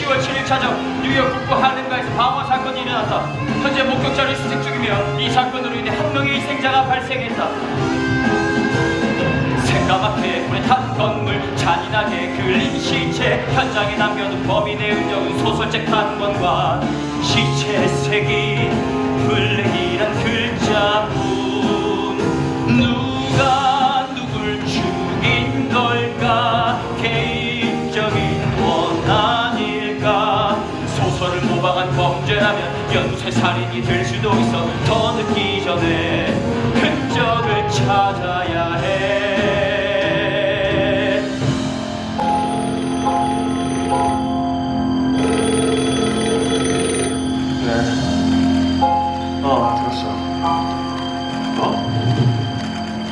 1차적 뉴욕 북부 할렘가에서 방화 사건이 일어났다. 현재 목격자를 수색 중이며 이 사건으로 인해 한 명의 희생자가 발생했다. 새까맣게 불에 탄 건물 잔인하게 그을린 시체 현장에 남겨둔 범인의 흔적은 소설책 한 권과 시체 색이 블랙이란 글자 모방한 범죄라면 연쇄 살인이 될 수도 있어 더 늦기 전에 흔적을 찾아야 해 네. 어, 들었어. 어?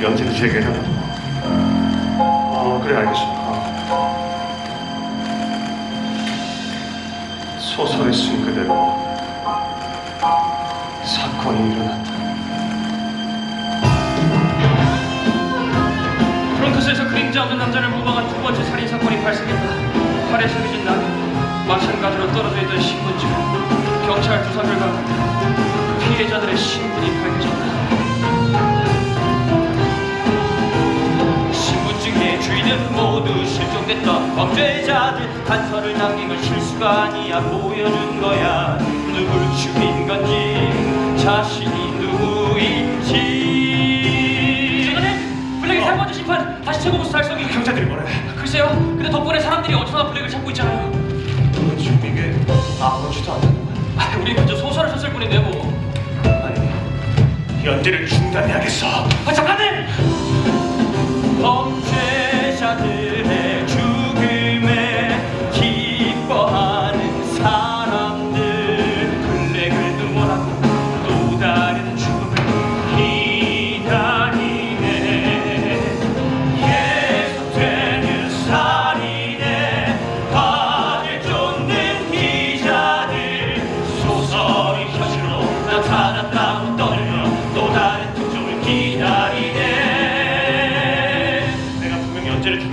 연재를 제게는? 어, 그래, 알겠어. 어. 소설에 쓴 그대로 사건이 일어났다. 브롱크스에서 그림자 없는 남자를 모방한 두 번째 살인 사건이 발생했다. 팔에 새겨진 낙인, 마찬가지로 떨어져 있던 신분증, 경찰 조사 결과 피해자들의 신분이 밝혀졌다. 범죄자들 단서를 남긴 건 실수가 아니야. 보여준 거야. 누굴 죽인 건지. 자신이 누구인지. 선생님 블랙의 세 번째 심판. 다시 최고보스 달성이 경찰들이 뭐래? 글쎄요. 근데 덕분에 사람들이 어쩌다 블랙을 찾고 있잖아요. 너는 지금 이게 아무렇지도 않다는 아, 우리 먼저 소설을 썼을 뿐인데 뭐. 아니, 연재를 중단해야겠어. 아,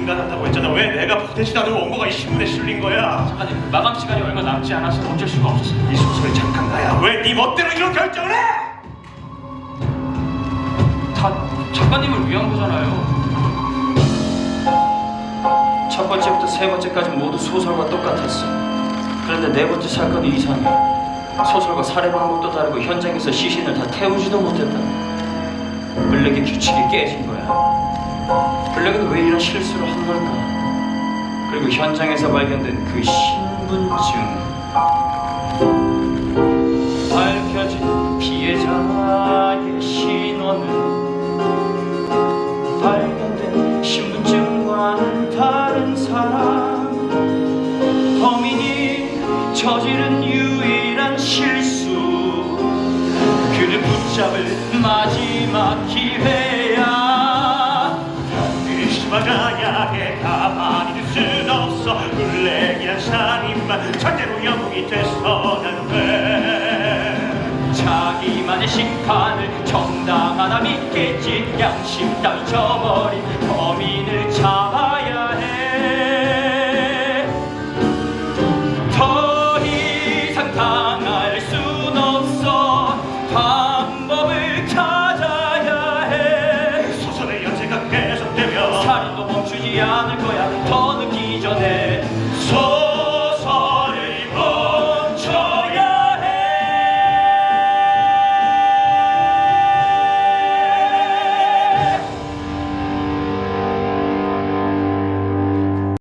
중단한다고 했잖아. 왜 내가 보내지도 않은 원고가 이 신문에 실린 거야? 아니 마감 시간이 얼마 남지 않아서 어쩔 수가 없었어요 이 소설의 작가가야. 왜 네 멋대로 이런 결정을 해? 다 작가님을 위한 거잖아요 첫 번째부터 세 번째까지 모두 소설과 똑같았어 그런데 네 번째 사건이 이상해 소설과 살해 방법도 다르고 현장에서 시신을 다 태우지도 못했다 블랙의 규칙이 깨진 거야 블랙은 왜 이런 실수를 한 걸까? 그리고 현장에서 발견된 그 신분증. 밝혀진 피해자의 신원은 발견된 신분증과는 다른 사람. 범인이 저지른 유일한 실수. 그를 붙잡을 마지막 기회 돼 자기만의 심판을 정당하다 믿겠지. 양심 따위 저버린 범인을 잡아야 해 더 이상 당할 순 없어. 방법을 찾아야 해. 소설의 연재가 계속되며 살인도 멈추지 않을 거야. 더 늦기 전에